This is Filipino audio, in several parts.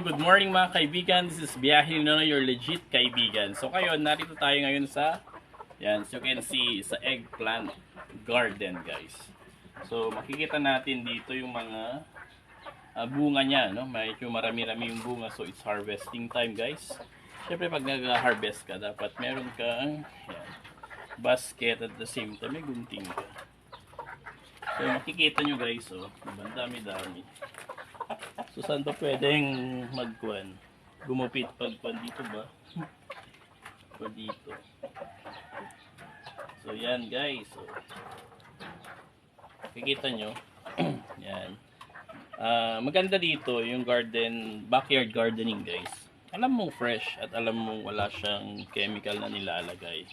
Good morning mga kaibigan, this is Biyahe Nono, your legit kaibigan. So kayo, narito tayo ngayon sa, yan, so you can see, sa eggplant garden guys. So makikita natin dito yung mga ah, bunga niya, no? Medyo marami-rami yung bunga, so it's harvesting time guys. Siyempre pag nag-harvest ka, dapat meron kang yan, basket at the same time may gunting ka. So makikita nyo guys, oh, ang dami-dami. So saan pa pwedeng magkuhan? Gumupit pagkuhan dito ba? O dito. So yan guys. So, kikita nyo. yan. Ah, maganda dito yung garden, backyard gardening guys. Alam mong fresh at alam mong wala siyang chemical na nilalagay.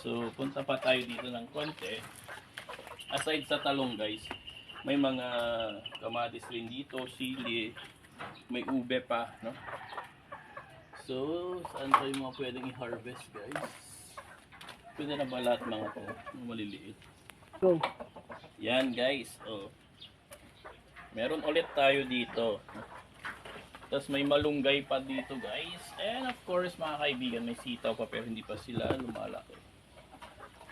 So punta pa tayo dito ng konti. Aside sa talong guys, may mga kamatis rin dito, sili, may ube pa, no? So, saan tayo mga pwedeng i-harvest, guys? Pwede na ba lahat mga to, maliliit? Go. Yan, guys, oh. Meron ulit tayo dito. Tapos may malunggay pa dito, guys. And of course, mga kaibigan, may sitaw pa pero hindi pa sila lumalaki.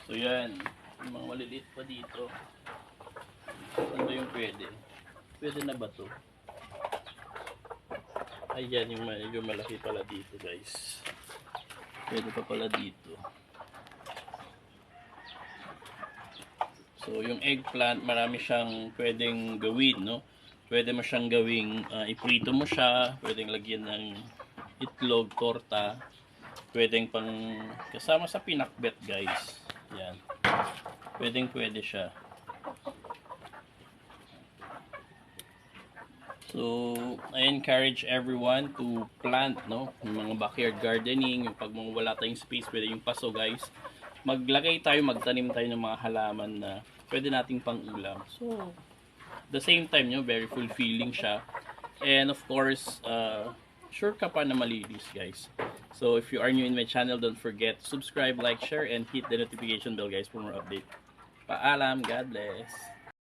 So, yan. Yung mga maliliit pa dito. Ba yung pwede? Pwede na ba to? Ayan, yung medyo malaki pala dito guys. Pwede pa pala dito. So, yung eggplant, marami siyang pwedeng gawin, no? Pwede mo siyang gawing, uh, iprito mo siya, pwedeng lagyan ng itlog, torta, pwedeng pang kasama sa pinakbet guys. Yan. Pwedeng pwede siya. So, I encourage everyone to plant, no? Yung mga backyard gardening, yung pag mga wala tayong space, pwede yung paso, guys. Maglagay tayo, magtanim tayo ng mga halaman na pwede nating pang-ulam. So, the same time, no, very fulfilling siya. And of course, uh, sure ka pa na malinis, guys. So, if you are new in my channel, don't forget to subscribe, like, share, and hit the notification bell, guys, for more update. Paalam, God bless.